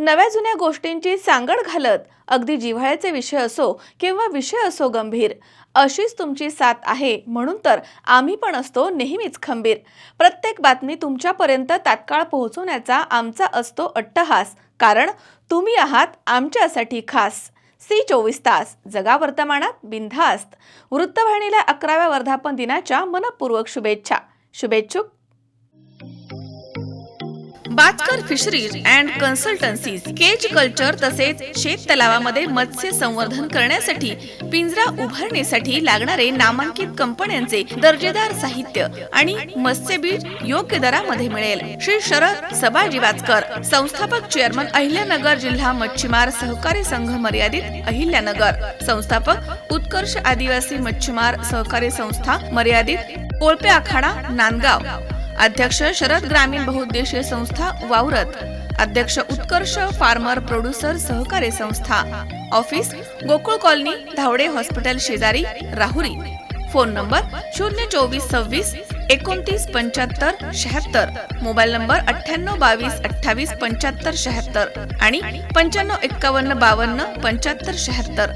नव्या जुन्या गोष्टींची सांगड घालत अगदी जिव्हाळ्याचे विषय असो किंवा विषय असो गंभीर. अशीच तुमची साथ आहे म्हणून तर आम्ही पण असतो नेहमीच खंबीर. प्रत्येक बातमी तुमच्यापर्यंत तात्काळ पोहोचवण्याचा आमचा असतो अट्टहास. कारण तुम्ही आहात आमच्यासाठी खास. सी चोवीस तास. जगा वर्तमानात बिनधास्त. वृत्तवाहिनीला अकराव्या वर्धापन दिनाच्या मनपूर्वक शुभेच्छा. शुभेच्छुक. Batkar fisheries and consultancies cage culture तसेच शेत तलावामध्ये मत्स्य संवर्धन करण्यासाठी पिंजरा उभारण्यासाठी लागणारे नामांकित कंपन्यांचे दर्जेदार साहित्य आणि मत्स्यबीज योग्य दरामध्ये मिळेल. श्री शरद सबाजी वाचकर संस्थापक चेअरमन अहिल्यानगर जिल्हा मच्छीमार सहकारी संघ मर्यादित अहिल्यानगर संस्थापक उत्कर्ष आदिवासी मच्छीमार सहकारी संस्था मर्यादित कोळपे आखाडा नांदगाव. अध्यक्ष शरद ग्रामीण बहुउद्देशीय संस्था वावरत अध्यक्ष उत्कर्ष फार्मर प्रोड्युसर सहकारी संस्था office Gokul colony Dhawade hospital शेजारी राहुरी. फोन नंबर शून्य चोवीस सव्वीस एकोणतीस पंच्याहत्तर शहात्तर. मोबाईल नंबर अठ्ठ्याण्णव बावीस अठ्ठावीस पंच्याहत्तर शहात्तर आणि पंच्याण्णव एक्कावन्न बावन्न पंच्याहत्तर शहात्तर.